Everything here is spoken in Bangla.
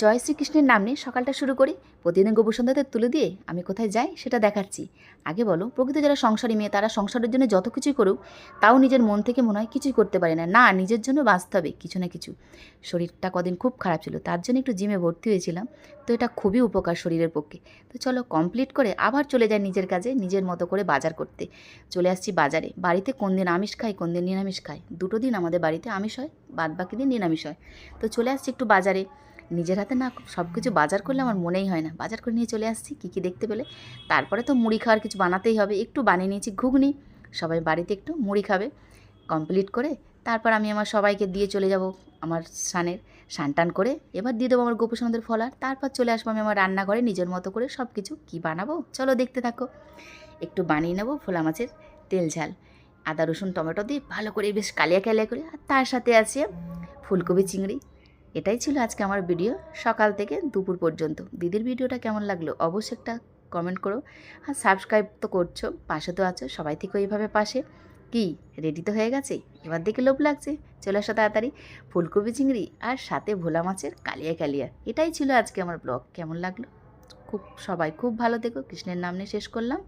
জয় শ্রীকৃষ্ণের নাম নিয়ে সকালটা শুরু করি। প্রতিদিন গোবর সন্ধ্যাতে তুলে দিয়ে আমি কোথায় যাই সেটা দেখাচ্ছি। আগে বলো, প্রকৃত যারা সংসারী মেয়ে, তারা সংসারের জন্য যত কিছুই করুক, তাও নিজের মন থেকে মনে হয় কিছুই করতে পারে না। না, নিজের জন্য বাঁচতে হবে, কিছু না কিছু। শরীরটা কদিন খুব খারাপ ছিল, তার জন্য একটু জিমে ভর্তি হয়েছিলাম। তো এটা খুবই উপকার শরীরের পক্ষে। তো চলো কমপ্লিট করে আবার চলে যাই নিজের কাজে, নিজের মতো করে বাজার করতে। চলে আসছি বাজারে। বাড়িতে কোন দিন আমিষ খাই, কোন দিন নিরামিষ খাই? দুটো দিন আমাদের বাড়িতে আমিষ হয় বাদ বাকি দিন নিরামিষ হয়। তো চলে আসছি একটু বাজারে। নিজের হাতে না সব কিছু বাজার করলে আমার মনেই হয় না। বাজার করে নিয়ে চলে আসছি, কী কী দেখতে পেলে? তারপরে তো মুড়ি খাওয়ার কিছু বানাতেই হবে। একটু বানিয়ে নিয়েছি ঘুগনি। সবাই বাড়িতে একটু মুড়ি খাবে। কমপ্লিট করে তারপর আমি আমার সবাইকে দিয়ে চলে যাব আমার সানের সান টান করে এবার দিয়ে দেবো আমার গোপসনদের ফলার তারপর চলে আসব আমি আমার রান্নাঘরে নিজের মতো করে সব কিছু কী বানাবো? চলো দেখতে থাকো। একটু বানিয়ে নেব ফোলা মাছের তেল ঝাল। আদা রসুন, টমেটো দিয়ে ভালো করে বেশ কালিয়া কালিয়া করে আর তার সাথে আছে ফুলকপি চিংড়ি। এটাই ছিল আজকে আমার ভিডিও সকাল থেকে দুপুর পর্যন্ত। দিদির ভিডিওটা কেমন লাগল অবশ্যই একটা কমেন্ট করো। আর সাবস্ক্রাইব তো করছ, পাশে তো আছো, সবাই থেকে এইভাবে পাশে। কি রেডি তো হয়ে গেছে? এবার দেখে লোভ লাগছে। চলে আসো তাড়াতাড়ি। ফুলকপি চিংড়ি আর সাথে ভোলা মাছের কালিয়া কালিয়া। এটাই ছিল আজকে আমার ব্লগ কেমন লাগল? খুব, সবাই খুব ভালো দেখো কৃষ্ণের নাম নিয়ে শেষ করলাম।